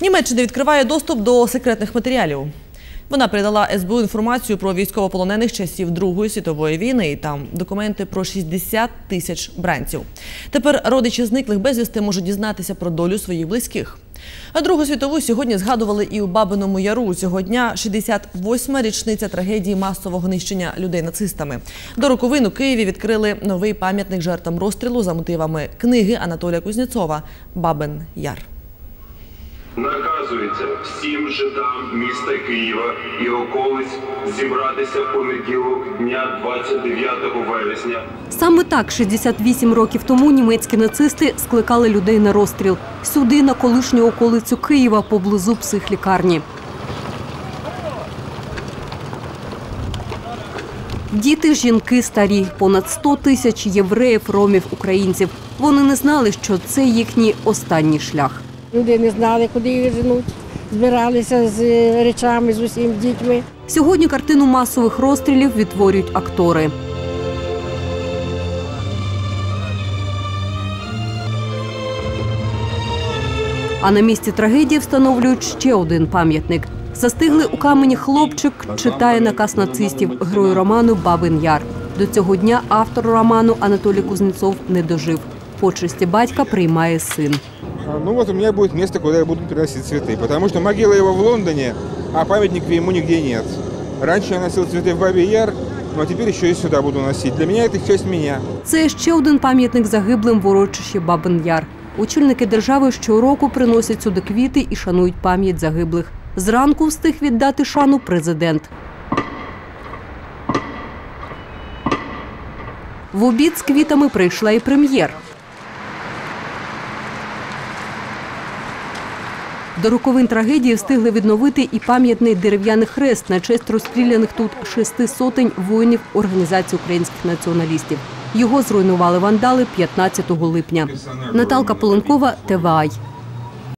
Німеччина відкриває доступ до секретних матеріалів. Вона передала СБУ інформацію про військовополонених часів Другої світової війни і там документи про 60 тисяч бранців. Тепер родичі зниклих безвісти можуть дізнатися про долю своїх близьких. А Другу світову сьогодні згадували і у Бабиному Яру. Цього дня 68-ма річниця трагедії масового нищення людей нацистами. До роковин у Києві відкрили новий пам'ятник жертвам розстрілу за мотивами книги Анатолія Кузнєцова «Бабин Яр». Наказується всім жителям міста Києва і околиць зібратися в понеділок дня 29 вересня Саме так 68 років тому німецькі нацисти скликали людей на розстріл. Сюди, на колишню околицю Києва, поблизу психлікарні. Діти, жінки, старі, понад 100 тисяч євреїв, ромів, українців. Вони не знали, що це їхній останній шлях. Люди не знали, куди їх женуть. Збиралися з е, речами, з усім дітьми. Сьогодні картину масових розстрілів відтворюють актори. А на місці трагедії встановлюють ще один пам'ятник. Застиглий у камені хлопчик читає наказ нацистів герою роману Бабин Яр. До цього дня автор роману Анатолій Кузнєцов не дожив. Почесті батька приймає син А, Ну вот у меня будет место, куда я буду приносить цветы, потому что могила его в Лондоне, а памятника ему нигде нет. Раньше я носил цветы в Бабий Яр, ну а теперь еще и сюда буду носить. Для меня это часть меня. Це ще один пам'ятник загиблим в урочищі Бабин Яр. Очільники держави щороку приносять сюди квіти і шанують пам'ять загиблих. Зранку встиг віддати шану президент. В обід з квітами прийшла і прем'єр. До роковин трагедії встигли відновити і пам'ятний дерев'яний хрест на честь розстріляних тут шести сотень воїнів Організації українських націоналістів. Його зруйнували вандали 15 липня. Наталка Поленкова, ТВАЙ.